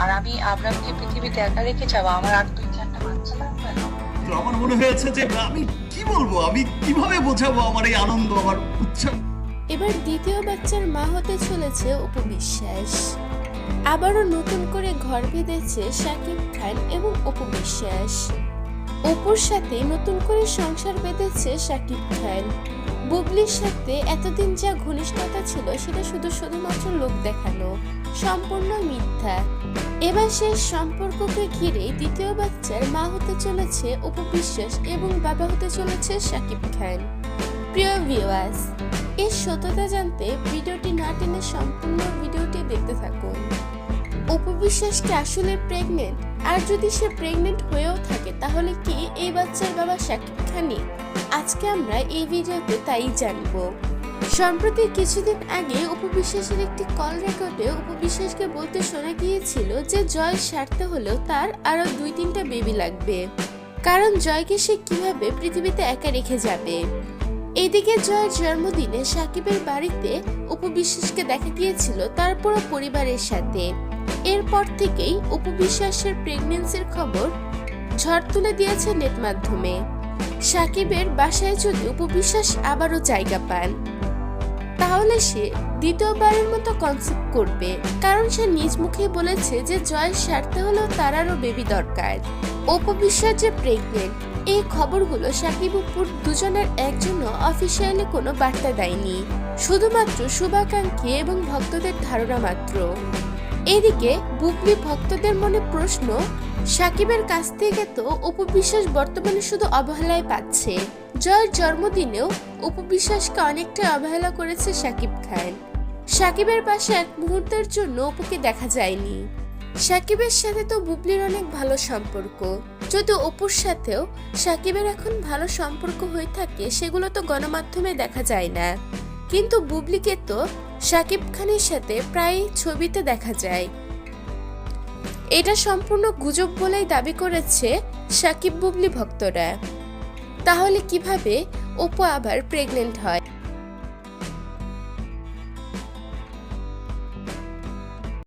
আর আমি আবরামকে পৃথিবীতে একা রেখে যাব আমার আর দুই চারটা বাচ্চা তো আমার মনে হয়েছে যে আমি কি বলব? আমি কীভাবে বোঝাবো আমার এই আনন্দ আমার উৎসাহ এবার দ্বিতীয় বাচ্চার মা হতে চলেছে উপবিশ্বাস। আবারও নতুন করে ঘর বেঁধেছে শাকিব খান এবং উপবিশ্বাস। অপুর সাথে নতুন করে সংসার বেঁধেছে শাকিব খান। বুবলির সাথে এতদিন যা ঘনিষ্ঠতা ছিল সেটা শুধু শুধুমাত্র লোক দেখানো। সম্পূর্ণ মিথ্যা। এবার সেই সম্পর্ককে ঘিরে দ্বিতীয় বাচ্চার মা হতে চলেছে উপবিশ্বাস এবং বাবা হতে চলেছে শাকিব খান। প্রিয় ভিউয়ার্স এর সত্যতা জানতে ভিডিওটি না টেনে সম্পূর্ণ ভিডিওটি দেখতে থাকুন। উপবিশ্বাসকে আসলে প্রেগনেন্ট আর যদি সে প্রেগনেন্ট হয়েও থাকে, তাহলে কি এই বাচ্চার বাবা শাকিব খানি আজকে আমরা এই ভিডিওতে তাই জানব। সম্প্রতি কিছুদিন আগে উপবিশ্বাসের একটি কল রেকর্ডে উপবিশ্বাসকে বলতে শোনা গিয়েছিল যে জয় সারতে হলেও তার আরও দুই তিনটা বেবি লাগবে। কারণ জয়কে সে কীভাবে পৃথিবীতে একা রেখে যাবে? এদিকে জয়ের জন্মদিনে সাকিবের বাড়িতে উপবিশ্বাসকে দেখা গিয়েছিল তার পুরো পরিবারের সাথে। এরপর থেকেই উপবিশ্বাসের প্রেগনেন্সির খবর ঝড় তুলে দিয়েছে নেট মাধ্যমে। সাকিবের বাসায় যদি উপবিশ্বাস আবারও জায়গা পান তাহলে সে দ্বিতীয়বারের মতো কনসেপ্ট করবে। কারণ সে নিজ মুখে বলেছে যে জয়ের স্বার্থে হলেও তার আরও বেবি দরকার। অপবিশ্বাস যে প্রেগনেন্ট এই খবরগুলো সাকিব উপর দুজনের একজনও অফিসিয়ালি কোনো বার্তা দেয়নি। শুধুমাত্র শুভাকাঙ্ক্ষী এবং ভক্তদের ধারণা মাত্র। এদিকে বুবলি ভক্তদের মনে প্রশ্ন, সাকিবের কাছ থেকে তো উপবিশ্বাস বর্তমানে শুধু অবহেলায় পাচ্ছে। জয়ের জন্মদিনেও উপবিশ্বাসকে অনেকটা অবহেলা করেছে সাকিব খান। সাকিবের পাশে এক মুহূর্তের জন্য অপুকে দেখা যায়নি। সাকিবের সাথে তো বুবলির অনেক ভালো সম্পর্ক। যদি অপুর সাথেও সাকিবের এখন ভালো সম্পর্ক হয়ে থাকে সেগুলো তো গণমাধ্যমে দেখা যায় না। কিন্তু বুবলিকে তো সাকিব খানের সাথে প্রায় ছবিতে দেখা যায়। এটা সম্পূর্ণ গুজব বলেই দাবি করেছে সাকিব বুবলি ভক্তরা। তাহলে কীভাবে অপু আবার প্রেগনেন্ট হয়?